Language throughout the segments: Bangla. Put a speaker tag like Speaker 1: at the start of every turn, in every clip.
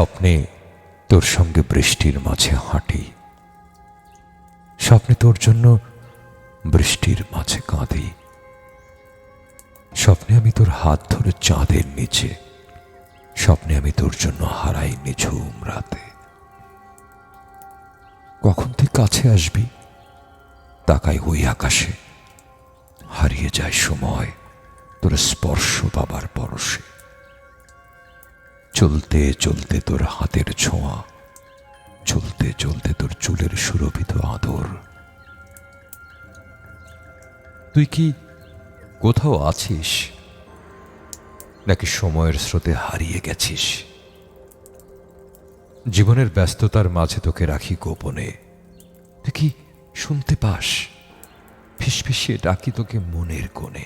Speaker 1: স্বপ্নে তোর সঙ্গে বৃষ্টির মাঝে হাঁটি। স্বপ্নে তোর জন্য বৃষ্টির মাঝে কাঁদি। স্বপ্নে আমি তোর হাত ধরে চাঁদের নিচে। স্বপ্নে আমি তোর জন্য হারাই নিঝুম রাতে। কখন তুই কাছে আসবি? তাকাই ওই আকাশে। হারিয়ে যায় সময়। তোর স্পর্শ বাবার পরশে। চলতে চলতে তোর হাতের ছোঁয়া, চলতে চলতে তোর চুলের সুরভিত আদর। তুই কি কোথাও আছিস? নাকি সময়ের স্রোতে হারিয়ে গেছিস? জীবনের ব্যস্ততার মাঝে তোকে রাখি গোপনে। তুই কি শুনতে পাস? ফিসফিসিয়ে ডাকি তোকে মনের কোণে।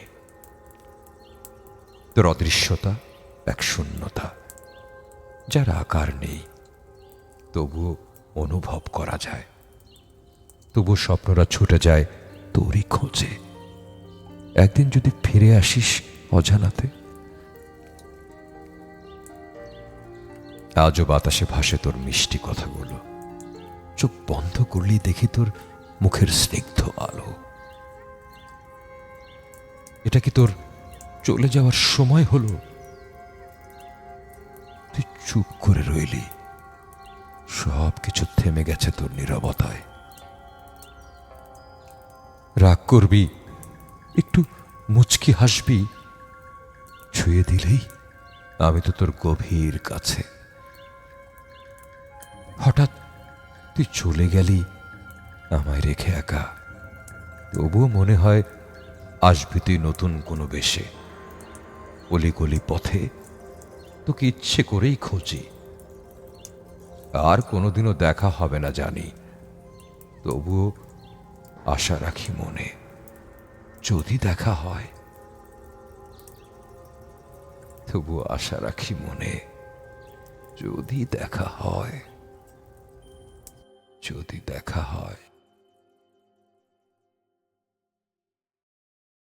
Speaker 1: তোর অদৃশ্যতা এক শূন্যতা। যার আকার নেই, তবুও অনুভব করা যায়। তবু স্বপ্নরা ছুটে যায় তোরই খোঁজে। একদিন যদি ফিরে আসিস অজানাতে। আজও বাতাসে ভাসে তোর মিষ্টি কথাগুলো। চোখ বন্ধ করলেই দেখি তোর মুখের স্নিগ্ধ আলো। এটা কি তোর চলে যাওয়ার সময় হলো? চুপ করে রইলি। সব কিছু থেমে গেছে তোর নীরবতায়। রাগ করবি? একটু মুচকি হাসবি? ছুঁয়ে দিলেই আমি তো তোর গভীর কাছে। হঠাৎ তুই চলে গেলি, আমায় রেখে একা। তবুও মনে হয় আসবি তুই নতুন কোনো বেশে। অলি গলি পথে তোকে ইচ্ছে করেই খুঁজি। আর কোনোদিনও দেখা হবে না জানি। তবুও আশা রাখি মনে, যদি দেখা হয়। তবুও আশা রাখি মনে, যদি দেখা হয়, যদি দেখা হয়।